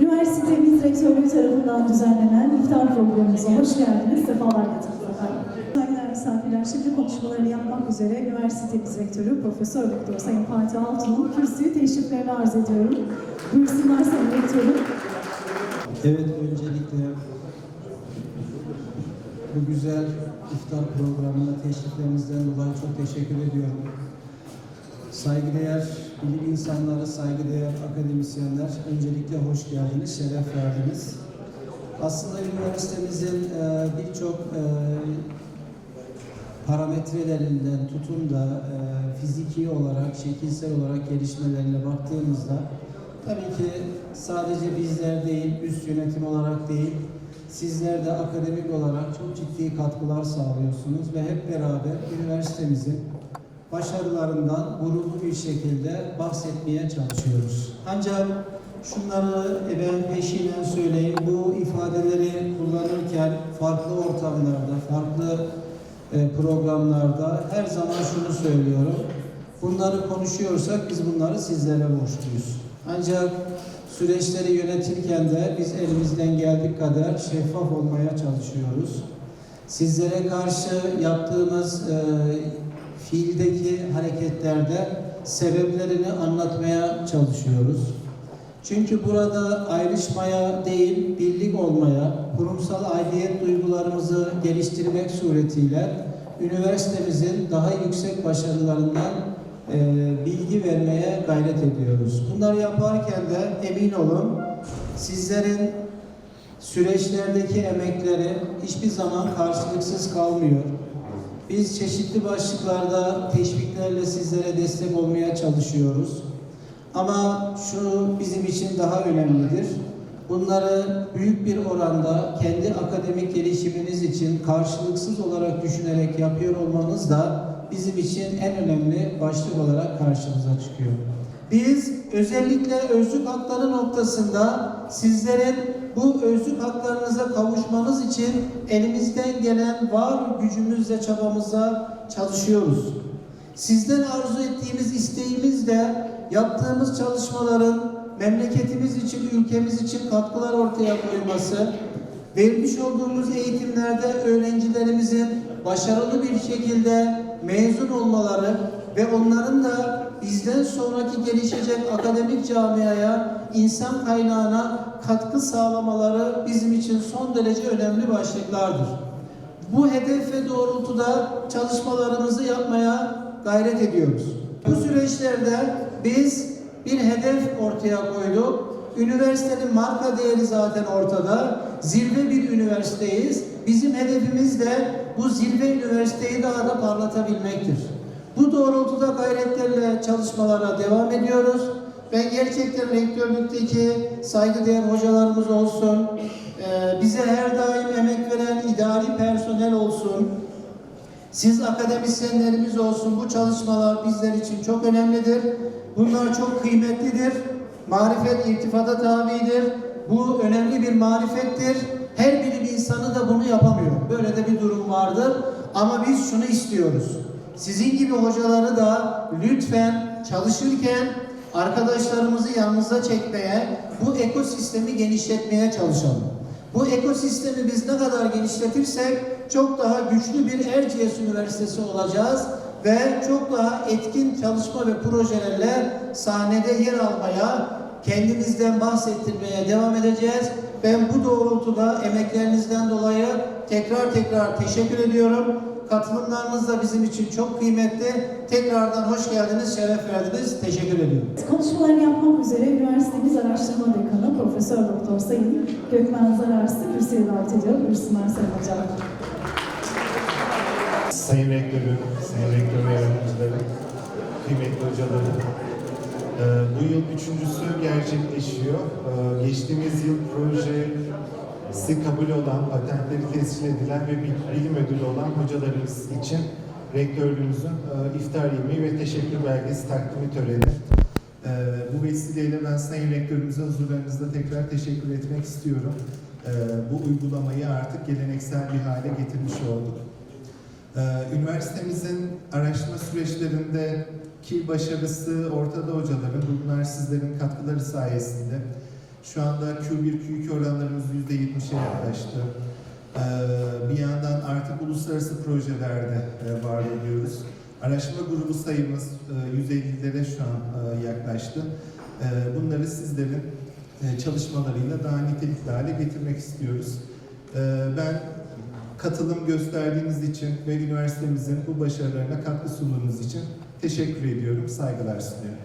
Rektörlüğü tarafından düzenlenen iftar programımıza hoş geldiniz, sefalar getirdiniz efendim. Misafirler, şimdi konuşmalarını yapmak üzere üniversitemiz rektörü Profesör Doktor Sayın Fatih Altun'un kürsüyü teşriflerini arz ediyorum. Buyursunlar Sayın Rektörüm. Evet, öncelikle bu güzel iftar programına teşriflerinizden dolayı çok teşekkür ediyorum. Saygıdeğer bilim insanları, saygıdeğer akademisyenler, öncelikle hoş geldiniz, şeref verdiniz. Aslında üniversitemizin e, birçok e, parametrelerinden tutun da e, fiziki olarak, şekilsel olarak gelişmelerine baktığımızda tabii ki sadece bizler değil, üst yönetim olarak değil, sizler de akademik olarak çok ciddi katkılar sağlıyorsunuz ve hep beraber üniversitemizin başarılarından gururlu bir şekilde bahsetmeye çalışıyoruz. Ancak şunları ben peşinen söyleyeyim, bu ifadeleri kullanırken farklı ortamlarda, farklı e, programlarda her zaman şunu söylüyorum. Bunları konuşuyorsak biz bunları sizlere borçluyuz. Ancak süreçleri yönetirken de biz elimizden geldiği kadar şeffaf olmaya çalışıyoruz. Sizlere karşı yaptığımız e, fiildeki hareketlerde sebeplerini anlatmaya çalışıyoruz. Çünkü burada ayrışmaya değil, birlik olmaya, kurumsal aidiyet duygularımızı geliştirmek suretiyle üniversitemizin daha yüksek başarılarından e, bilgi vermeye gayret ediyoruz. Bunları yaparken de emin olun sizlerin süreçlerdeki emekleri hiçbir zaman karşılıksız kalmıyor. Biz çeşitli başlıklarda teşviklerle sizlere destek olmaya çalışıyoruz. Ama şu bizim için daha önemlidir. Bunları büyük bir oranda kendi akademik gelişiminiz için karşılıksız olarak düşünerek yapıyor olmanız da bizim için en önemli başlık olarak karşımıza çıkıyor. Biz özellikle özlük hakları noktasında sizlerin bu özlük haklarınıza kavuşmanız için elimizden gelen var gücümüzle çabamıza çalışıyoruz. Sizden arzu ettiğimiz isteğimiz de yaptığımız çalışmaların memleketimiz için, ülkemiz için katkılar ortaya koyması, vermiş olduğumuz eğitimlerde öğrencilerimizin başarılı bir şekilde mezun olmaları ve onların da bizden sonraki gelişecek akademik camiaya, insan kaynağına katkı sağlamaları bizim için son derece önemli başlıklardır. Bu hedefe doğrultuda çalışmalarımızı yapmaya gayret ediyoruz. Bu süreçlerde biz bir hedef ortaya koyduk. Üniversitenin marka değeri zaten ortada. Zirve bir üniversiteyiz. Bizim hedefimiz de bu zirve üniversiteyi daha da parlatabilmektir. Bu doğrultuda gayretlerle çalışmalara devam ediyoruz. Ben gerçekten rektörlükteki saygıdeğer hocalarımız olsun, e, bize her daim emek veren idari personel olsun, siz akademisyenlerimiz olsun bu çalışmalar bizler için çok önemlidir. Bunlar çok kıymetlidir. Marifet irtifata tabidir. Bu önemli bir marifettir. Her bilim insanı da bunu yapamıyor. Böyle de bir durum vardır. Ama biz şunu istiyoruz. Sizin gibi hocaları da lütfen çalışırken arkadaşlarımızı yanınıza çekmeye, bu ekosistemi genişletmeye çalışalım. Bu ekosistemi biz ne kadar genişletirsek çok daha güçlü bir Erciyes Üniversitesi olacağız ve çok daha etkin çalışma ve projelerle sahnede yer almaya, kendimizden bahsettirmeye devam edeceğiz. Ben bu doğrultuda emeklerinizden dolayı tekrar tekrar teşekkür ediyorum. Katılımlarınız da bizim için çok kıymetli. Tekrardan hoş geldiniz, şeref verdiniz. Teşekkür ediyorum. Konuşmalarını yapmak üzere üniversitemiz araştırma dekanı Profesör Doktor Sayın Gökmen Zarars'ı kürsüye davet ediyorum. Buyursunlar Sayın Hocam. Sayın Rektörüm, Sayın Rektör Yardımcıları, kıymetli hocalarım. Ee, bu yıl üçüncüsü gerçekleşiyor. Ee, geçtiğimiz yıl projesi kabul olan, patentleri tescil edilen ve bil- bilim ödülü olan hocalarımız için rektörlüğümüzün e, iftar yemeği ve teşekkür belgesi takdimi töreni. Ee, bu vesileyle ben Sayın Rektörümüze huzurlarınızda tekrar teşekkür etmek istiyorum. Ee, bu uygulamayı artık geleneksel bir hale getirmiş olduk. Ee, Üniversitemizin araştırma süreçlerindeki başarısı ortada hocaların, bunlar sizlerin katkıları sayesinde. Şu anda Q1, Q2 oranlarımız %70'e yaklaştı. Ee, bir yandan artık uluslararası projelerde e, var oluyoruz. Araştırma grubu sayımız e, 150'lere şu an e, yaklaştı. E, bunları sizlerin e, çalışmalarıyla daha nitelikli hale getirmek istiyoruz. E, ben katılım gösterdiğiniz için ve üniversitemizin bu başarılarına katkı sunduğunuz için teşekkür ediyorum, saygılar sunuyorum.